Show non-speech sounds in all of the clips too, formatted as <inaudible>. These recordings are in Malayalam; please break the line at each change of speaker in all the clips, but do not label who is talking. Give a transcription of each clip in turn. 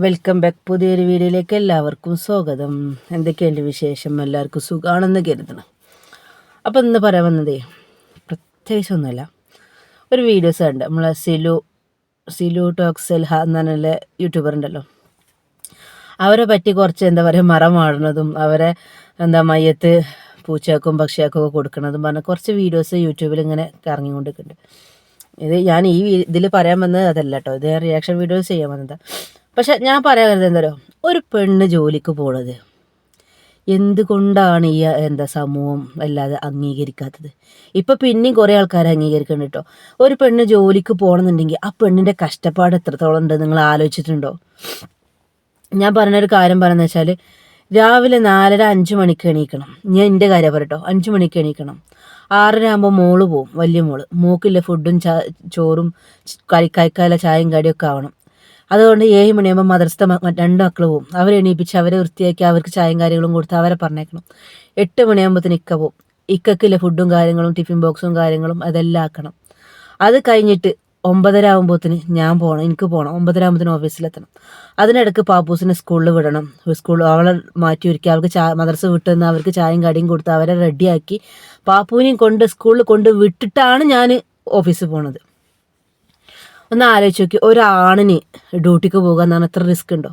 വെൽക്കം ബാക്ക് പുതിയൊരു വീഡിയോയിലേക്ക് എല്ലാവർക്കും സ്വാഗതം. എന്തൊക്കെയുണ്ട് വിശേഷം? എല്ലാവർക്കും സുഖമാണെന്ന് കരുതണം. അപ്പോൾ ഇന്ന് പറയാൻ വന്നതേ പ്രത്യേകിച്ചൊന്നുമില്ല. ഒരു വീഡിയോസ് ഉണ്ട് നമ്മൾ സിലു സിലു ടോക്സ് എൽഹ എന്ന് യൂട്യൂബർ ഉണ്ടല്ലോ. അവരെ പറ്റി കുറച്ച് എന്താ പറയുക മറമാടുന്നതും അവരെ എന്താ മയ്യത്ത് പൂച്ചക്കും പക്ഷിയാക്കും ഒക്കെ കൊടുക്കുന്നതും പറഞ്ഞ കുറച്ച് വീഡിയോസ് യൂട്യൂബിൽ ഇങ്ങനെ കറങ്ങിക്കൊണ്ടിരിക്കുന്നുണ്ട്. ഇത് ഞാൻ ഈ ഇതിൽ പറയാൻ വന്നത് അതല്ല കേട്ടോ. ഇത് റിയാക്ഷൻ വീഡിയോസ് ചെയ്യാൻ വന്നത്. പക്ഷെ ഞാൻ പറയാൻ വരുന്നത് എന്താ ഒരു പെണ്ണ് ജോലിക്ക് പോണത്. എന്തുകൊണ്ടാണ് ഈ എന്താ സമൂഹം അല്ലാതെ അംഗീകരിക്കാത്തത്? ഇപ്പം പിന്നെയും കുറേ ആൾക്കാർ അംഗീകരിക്കുന്നുണ്ട് കേട്ടോ ഒരു പെണ്ണ് ജോലിക്ക് പോകണമെന്നുണ്ടെങ്കിൽ ആ പെണ്ണിന്റെ കഷ്ടപ്പാട് എത്രത്തോളം ഉണ്ട് നിങ്ങൾ ആലോചിച്ചിട്ടുണ്ടോ? ഞാൻ പറഞ്ഞൊരു കാര്യം പറയുന്നത് വെച്ചാൽ രാവിലെ നാലര അഞ്ച് മണിക്ക് എണീക്കണം. ഞാൻ എന്റെ കാര്യം പറയട്ടോ അഞ്ച് മണിക്ക് എണീക്കണം. ആറര ആകുമ്പോൾ മോൾ പോവും വലിയ മോൾ. മോക്കില്ല ഫുഡും ചോറും കൈക്കാല ചായയും കടിയൊക്കെ ആവണം. അതുകൊണ്ട് ഏഴ് മണിയാകുമ്പോൾ മദ്രസത്തെ രണ്ട് മക്കൾ അവരെ എണീപ്പിച്ച് അവരെ വൃത്തിയാക്കി അവർക്ക് ചായയും കാര്യങ്ങളും കൊടുത്ത് അവരെ പറഞ്ഞേക്കണം. എട്ട് മണിയാകുമ്പോഴത്തേന് ഇക്ക പോവും. ഇക്കക്കില്ല ഫുഡും കാര്യങ്ങളും ടിഫിൻ ബോക്സും കാര്യങ്ങളും അതെല്ലാം ആക്കണം. അത് കഴിഞ്ഞിട്ട് ഒമ്പതര ആകുമ്പോഴത്തേന് ഞാൻ പോകണം എനിക്ക് പോകണം ഒമ്പതര ആകുമ്പോഴത്തേന് ഓഫീസിലെത്തണം അതിനിടയ്ക്ക് പാപ്പൂസിനെ സ്കൂളിൽ വിടണം. സ്കൂൾ അവളെ മാറ്റി ഒരുക്കി. അവർക്ക് ചാ മദ്രസ വിട്ടുനിന്ന് അവർക്ക് ചായയും കടിയും കൊടുത്ത് അവരെ റെഡിയാക്കി പാപ്പുവിനെയും കൊണ്ട് സ്കൂളിൽ കൊണ്ട് വിട്ടിട്ടാണ് ഞാൻ ഓഫീസിൽ പോണത്. ഒന്ന് ആലോചിച്ച് നോക്കി ഒരാണിന് ഡ്യൂട്ടിക്ക് പോകുക എന്നാണ് എത്ര റിസ്ക് ഉണ്ടോ?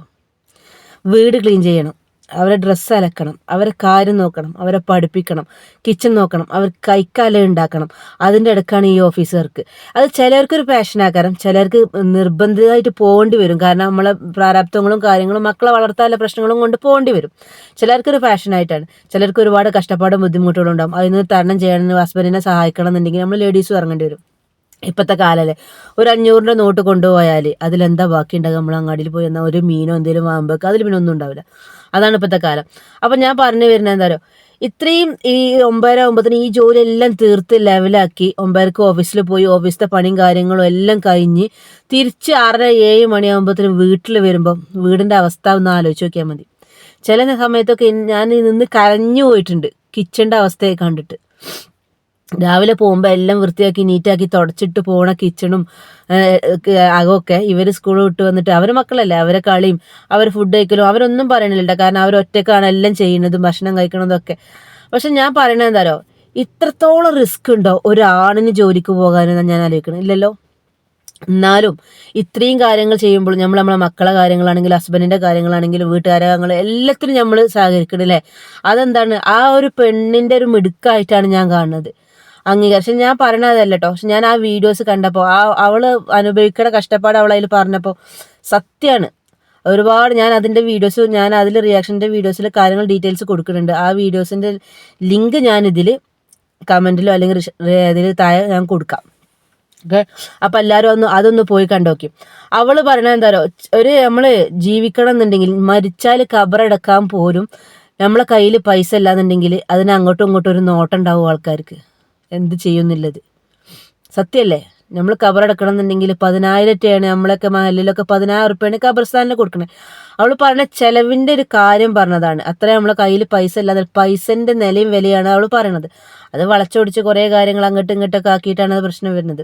വീട് ക്ലീൻ ചെയ്യണം അവരെ ഡ്രസ്സ് അലക്കണം അവരെ കാര്യം നോക്കണം അവരെ പഠിപ്പിക്കണം കിച്ചൺ നോക്കണം അവർ കൈക്കാല ഉണ്ടാക്കണം. അതിന്റെ ഇടക്കാണ് ഈ ഓഫീസർക്ക് അത് ചിലർക്കൊരു പാഷനാക്കാരം ചിലർക്ക് നിർബന്ധിതമായിട്ട് പോകേണ്ടി വരും. കാരണം നമ്മളെ പ്രാരാബ്ദങ്ങളും കാര്യങ്ങളും മക്കളെ വളർത്താനുള്ള പ്രശ്നങ്ങളും കൊണ്ട് പോകേണ്ടി വരും. ചിലർക്കൊരു പാഷനായിട്ടാണ് ചിലർക്ക് ഒരുപാട് കഷ്ടപ്പാടും ബുദ്ധിമുട്ടുകളും ഉണ്ടാകും അതിന് തരണം ചെയ്യണമെന്ന് ഹസ്ബൻഡിനെ സഹായിക്കണം എന്നുണ്ടെങ്കിൽ നമ്മൾ ലേഡീസും ഇറങ്ങേണ്ടി വരും. ഇപ്പോഴത്തെ കാലല്ലേ? ഒരു അഞ്ഞൂറിന്റെ നോട്ട് കൊണ്ടുപോയാൽ അതിലെന്താ ബാക്കി ഉണ്ടാകുക നമ്മൾ അങ്ങാടിയിൽ പോയി എന്നാൽ ഒരു മീനോ എന്തെങ്കിലും വാങ്ങുമ്പോൾ അതിൽ പിന്നെ ഒന്നും ഉണ്ടാവില്ല. അതാണ് ഇപ്പോഴത്തെ കാലം. അപ്പം ഞാൻ പറഞ്ഞു വരുന്നത് എന്താ പറയുക ഇത്രയും ഈ ഒമ്പതര ഒമ്പതിന് ഈ ജോലി എല്ലാം തീർത്ത് ലെവലാക്കി ഒമ്പതരക്ക് ഓഫീസിൽ പോയി ഓഫീസിലെ പണിയും കാര്യങ്ങളും എല്ലാം കഴിഞ്ഞ് തിരിച്ച് ആറര ഏഴ് മണിയാകുമ്പോഴത്തേനും വീട്ടിൽ വരുമ്പോൾ വീടിന്റെ അവസ്ഥ ഒന്ന് ആലോചിച്ച് നോക്കിയാൽ മതി. ചില സമയത്തൊക്കെ ഞാൻ നിന്ന് കരഞ്ഞു പോയിട്ടുണ്ട്. കിച്ചന്റെ അവസ്ഥയെ കണ്ടിട്ട്. രാവിലെ പോകുമ്പോൾ എല്ലാം വൃത്തിയാക്കി നീറ്റാക്കി തുടച്ചിട്ട് പോണ കിച്ചണും അകമൊക്കെ ഇവർ സ്കൂൾ വിട്ട് വന്നിട്ട് അവരെ മക്കളല്ലേ അവരെ കളിയും അവർ ഫുഡ് കഴിക്കലും അവരൊന്നും പറയണില്ല കാരണം അവർ ഒറ്റക്കാണ് എല്ലാം ചെയ്യുന്നതും ഭക്ഷണം കഴിക്കണതും ഒക്കെ പക്ഷെ ഞാൻ പറയണത് എന്താരോ ഇത്രത്തോളം റിസ്ക് ഉണ്ടോ ഒരാണിന് ജോലിക്ക് പോകാനെന്ന് ഞാൻ ആലോചിക്കണം. ഇല്ലല്ലോ. എന്നാലും ഇത്രയും കാര്യങ്ങൾ ചെയ്യുമ്പോൾ നമ്മൾ നമ്മളെ മക്കളെ കാര്യങ്ങളാണെങ്കിലും ഹസ്ബൻഡിന്റെ കാര്യങ്ങളാണെങ്കിലും വീട്ടുകാരെ കാര്യങ്ങൾ എല്ലാത്തിനും നമ്മൾ സഹകരിക്കണം അല്ലേ അതെന്താണ്? ആ ഒരു പെണ്ണിന്റെ ഒരു മിടുക്കായിട്ടാണ് ഞാൻ കാണുന്നത്. അംഗീകാരം. പക്ഷെ ഞാൻ പറയണതല്ല കേട്ടോ പക്ഷെ ഞാൻ ആ വീഡിയോസ് കണ്ടപ്പോൾ ആ അവൾ അനുഭവിക്കണ കഷ്ടപ്പാട് അവൾ അതിൽ പറഞ്ഞപ്പോൾ സത്യമാണ് ഒരുപാട് ഞാൻ അതിന്റെ വീഡിയോസ് ഞാൻ അതിൽ റിയാക്ഷന്റെ വീഡിയോസിൽ കാര്യങ്ങൾ ഡീറ്റെയിൽസ് കൊടുക്കുന്നുണ്ട്. ആ വീഡിയോസിന്റെ ലിങ്ക് ഞാൻ ഇതിൽ കമന്റിലോ അല്ലെങ്കിൽ ഇതിൽ താഴെ ഞാൻ കൊടുക്കാം. ഓക്കെ? അപ്പം എല്ലാവരും ഒന്ന് അതൊന്ന് പോയി കണ്ടോക്കി. അവൾ പറയണത് പറയുക ഒരു നമ്മൾ ജീവിക്കണം എന്നുണ്ടെങ്കിൽ മരിച്ചാൽ കബറടക്കാൻ പോലും നമ്മളെ കയ്യിൽ പൈസ ഇല്ലാന്നുണ്ടെങ്കിൽ അതിന് അങ്ങോട്ടും ഇങ്ങോട്ടും ഒരു നോട്ടം ഉണ്ടാവും ആൾക്കാർക്ക്. എന്ത് ചെയ്യുന്നില്ലത് സത്യല്ലേ നമ്മൾ കബറടക്കണം എന്നുണ്ടെങ്കിൽ രൂപയാണ് നമ്മളൊക്കെ മഹലിലൊക്കെ പതിനായിരം ഉറുപ്പ്യാണ് കബർസ്ഥാനിൽ കൊടുക്കണേ. അവൾ പറഞ്ഞ ചെലവിന്റെ ഒരു കാര്യം പറഞ്ഞതാണ്. അത്ര നമ്മളെ കയ്യിൽ പൈസ ഇല്ലാതെ പൈസന്റെ നിലയും വിലയാണ് അവൾ പറയണത്. അത് വളച്ചൊടിച്ച് കുറേ കാര്യങ്ങൾ അങ്ങോട്ടും ഇങ്ങോട്ടൊക്കെ ആക്കിയിട്ടാണ് അത് പ്രശ്നം വരുന്നത്.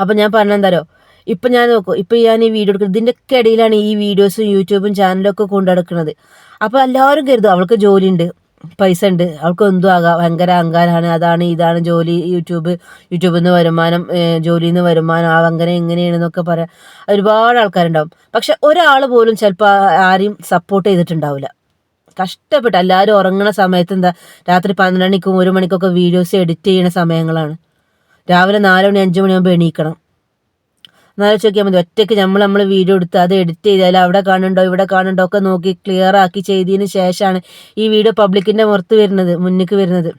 അപ്പം ഞാൻ പറഞ്ഞെന്താരോ ഇപ്പം ഞാൻ നോക്കും ഇപ്പം ഞാൻ ഈ വീഡിയോ എടുക്കുന്നത് ഇതിന്റെ ഒക്കെ ഇടയിലാണ് ഈ വീഡിയോസും യൂട്യൂബും ചാനലൊക്കെ ഒക്കെ കൊണ്ടുനടക്കുന്നത് അപ്പോൾ എല്ലാവരും കരുതും അവൾക്ക് ജോലിയുണ്ട്. പൈസ ഉണ്ട് അവൾക്ക് എന്തും ആകാം. ഭയങ്കര അഹങ്കാരമാണ്. അതാണ് ഇതാണ് ജോലി. യൂട്യൂബ് യൂട്യൂബിൽ നിന്ന് വരുമാനം ജോലിയിൽ നിന്ന് വരുമാനം ആ അങ്ങനെ എങ്ങനെയാണെന്നൊക്കെ പറയാം. ഒരുപാട് ആൾക്കാരുണ്ടാവും. പക്ഷെ ഒരാൾ പോലും ചിലപ്പോൾ ആരെയും സപ്പോർട്ട് ചെയ്തിട്ടുണ്ടാവില്ല കഷ്ടപ്പെട്ട് എല്ലാവരും ഉറങ്ങുന്ന സമയത്ത് എന്താ രാത്രി പന്ത്രണ്ട് മണിക്കും ഒരു മണിക്കൊക്കെ വീഡിയോസ് എഡിറ്റ് ചെയ്യുന്ന സമയങ്ങളാണ്. രാവിലെ നാല് മണി അഞ്ച് മണിയാകുമ്പോൾ എണീക്കണം. എന്നാലോചിച്ച് നോക്കിയാൽ മതി. ഒറ്റയ്ക്ക് നമ്മൾ നമ്മൾ വീഡിയോ എടുത്ത് അത് എഡിറ്റ് ചെയ്താൽ അവിടെ കാണുന്നുണ്ടോ ഇവിടെ കാണുന്നുണ്ടോ ഒക്കെ നോക്കി ക്ലിയർ ആക്കി ചെയ്തതിന് ശേഷമാണ് ഈ വീഡിയോ പബ്ലിക്കിന്റെ പുറത്ത് വരുന്നത് മുന്നിക്ക് വരുന്നത്.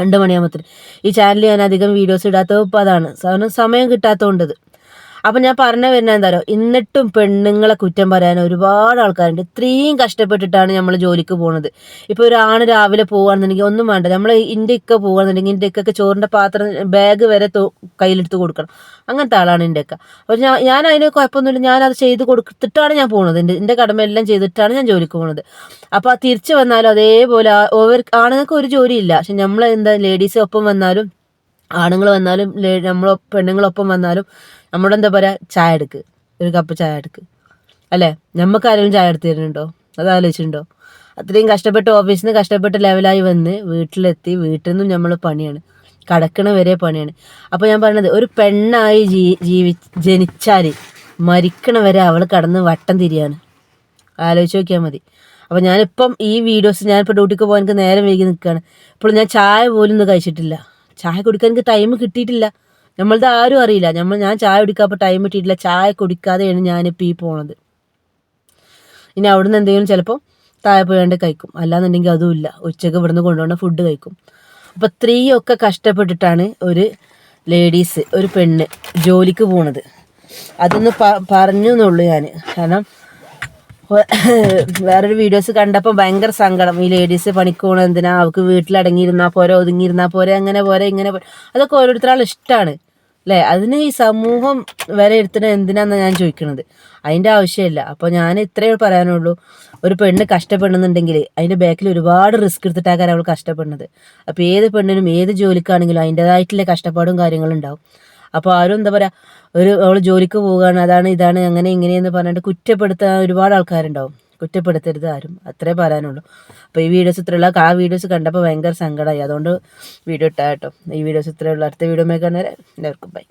രണ്ട് മണിയാകുമ്പോൾ ഈ ചാനലിൽ ഞാൻ അധികം വീഡിയോസ് ഇടാത്തത് ഇപ്പോൾ അതാണ്. സമയം കിട്ടാത്തതുകൊണ്ടത് അപ്പം ഞാൻ പറഞ്ഞു വരുന്നത് എന്തായാലും എന്നിട്ടും പെണ്ണുങ്ങളെ കുറ്റം പറയാൻ ഒരുപാട് ആൾക്കാരുണ്ട്. ഇത്രയും കഷ്ടപ്പെട്ടിട്ടാണ് നമ്മൾ ജോലിക്ക് പോകുന്നത് ഇപ്പോൾ ഒരാണ് രാവിലെ പോകുകയാണെന്നുണ്ടെങ്കിൽ ഒന്നും വേണ്ട. നമ്മൾ ഇന്റെ ഇക്ക പോകുകയാണെന്നുണ്ടെങ്കിൽ ഇന്റെ ഇക്കൊക്കെ ചോറിന്റെ പാത്രം ബാഗ് വരെ കയ്യിലെടുത്ത് കൊടുക്കണം. അങ്ങനത്തെ ആളാണ് എന്റെ അപ്പോൾ ഞാൻ ഞാൻ അതിന് കുഴപ്പമൊന്നുമില്ല. ഞാൻ അത് ചെയ്ത് കൊടുത്തിട്ടാണ് ഞാൻ പോകുന്നത് എന്റെ എന്റെ കടമയെല്ലാം ചെയ്തിട്ടാണ് ഞാൻ ജോലിക്ക് പോകുന്നത് അപ്പോൾ തിരിച്ചു വന്നാലും അതേപോലെ ഓവർ ആണുങ്ങൾക്ക് ഒരു ജോലിയില്ല. പക്ഷെ നമ്മൾ എന്താ ലേഡീസ് ഒപ്പം വന്നാലും ആണുങ്ങൾ വന്നാലും നമ്മൾ പെണ്ണുങ്ങളൊപ്പം വന്നാലും നമ്മുടെ എന്താ പറയുക ചായ എടുക്ക്. ഒരു കപ്പ് ചായ എടുക്ക്. അല്ലേ? നമുക്ക് ആരെങ്കിലും ചായ എടുത്ത് തരുന്നുണ്ടോ? അത് ആലോചിച്ചിട്ടുണ്ടോ? അത്രയും കഷ്ടപ്പെട്ട് ഓഫീസിൽ നിന്ന് കഷ്ടപ്പെട്ട് ലെവലായി വന്ന് വീട്ടിലെത്തി വീട്ടിൽ നിന്നും നമ്മൾ പണിയാണ്. കടക്കണ വരെ പണിയാണ്. അപ്പോൾ ഞാൻ പറഞ്ഞത് ഒരു പെണ്ണായി ജീ ജീവി ജനിച്ചാൽ മരിക്കണ വരെ അവൾ കടന്ന് വട്ടം തിരിയാണ്. ആലോചിച്ച് നോക്കിയാൽ മതി. അപ്പോൾ ഞാനിപ്പം ഈ വീഡിയോസ് ഞാനിപ്പോൾ ഡ്യൂട്ടിക്ക് പോകാൻ എനിക്ക് നേരം വൈകി നിൽക്കുകയാണ് ഇപ്പോൾ ഞാൻ ചായ പോലും ഒന്നും കഴിച്ചിട്ടില്ല. ചായ കുടിക്കാൻ എനിക്ക് ടൈം കിട്ടിയിട്ടില്ല. നമ്മളത് ആരും അറിയില്ല. നമ്മൾ ഞാൻ ചായ കുടിക്കാൻ അപ്പോൾ ടൈം കിട്ടിയിട്ടില്ല. ചായ കുടിക്കാതെയാണ് ഞാനിപ്പോൾ ഈ പോണത്. ഇനി അവിടുന്ന് എന്തെങ്കിലും ചിലപ്പോൾ താഴെ പോയാണ്ട് കഴിക്കും. അല്ലാന്നുണ്ടെങ്കിൽ അതുമില്ല ഉച്ചയ്ക്ക് ഇവിടുന്ന് കൊണ്ടുപോകുന്ന ഫുഡ് കഴിക്കും. അപ്പോൾ സ്ത്രീയൊക്കെ കഷ്ടപ്പെട്ടിട്ടാണ് ഒരു ലേഡീസ് ഒരു പെണ്ണ് ജോലിക്ക് പോണത്. അതൊന്ന് പ പറഞ്ഞു എന്നുള്ളൂ ഞാൻ കാരണം <coughs> വേറൊരു വീഡിയോസ് കണ്ടപ്പോൾ ഭയങ്കര സങ്കടം. ഈ ലേഡീസ് പണിക്ക് പോകണം എന്തിനാ? അവർക്ക് വീട്ടിലടങ്ങിയിരുന്നാൽ പോരെ ഒതുങ്ങിയിരുന്നാൽ പോരെ അങ്ങനെ പോരെ ഇങ്ങനെ പോരെ അതൊക്കെ ഓരോരുത്തരാൾ ഇഷ്ടമാണ് അല്ലേ അതിന് ഈ സമൂഹം വില എടുത്തിട്ട് എന്തിനാന്നാണ് ഞാൻ ചോദിക്കണത്. അതിന്റെ ആവശ്യമില്ല. അപ്പോൾ ഞാൻ ഇത്രയേ പറയാനുള്ളൂ. ഒരു പെണ്ണ് കഷ്ടപ്പെടുന്നുണ്ടെങ്കിൽ അതിന്റെ ബാക്കിൽ ഒരുപാട് റിസ്ക് എടുത്തിട്ടാകാൻ അവൾ കഷ്ടപ്പെടുന്നത്. അപ്പോൾ ഏത് പെണ്ണിനും ഏത് ജോലിക്കാണെങ്കിലും അതിന്റെതായിട്ടുള്ള കഷ്ടപ്പാടും കാര്യങ്ങളും ഉണ്ടാവും. അപ്പോൾ ആരും എന്താ പറയുക ഒരു അവൾ ജോലിക്ക് പോവുകയാണ് അതാണ് ഇതാണ് അങ്ങനെ ഇങ്ങനെയെന്ന് പറഞ്ഞിട്ട് കുറ്റപ്പെടുത്താൻ ഒരുപാട് ആൾക്കാരുണ്ടാവും. കുറ്റപ്പെടുത്തരുത് ആരും അത്രേ പറയാനുള്ളൂ. അപ്പോൾ ഈ വീഡിയോസ് ഇത്രയുള്ള ആ വീഡിയോസ് കണ്ടപ്പോൾ ഭയങ്കര സങ്കടമായി അതുകൊണ്ട് വീഡിയോ ഇട്ടാ കേട്ടോ. ഈ വീഡിയോസ് ഇത്രയുള്ള അടുത്ത വീഡിയോ കാണുന്നവരെ എല്ലാവർക്കും ബൈ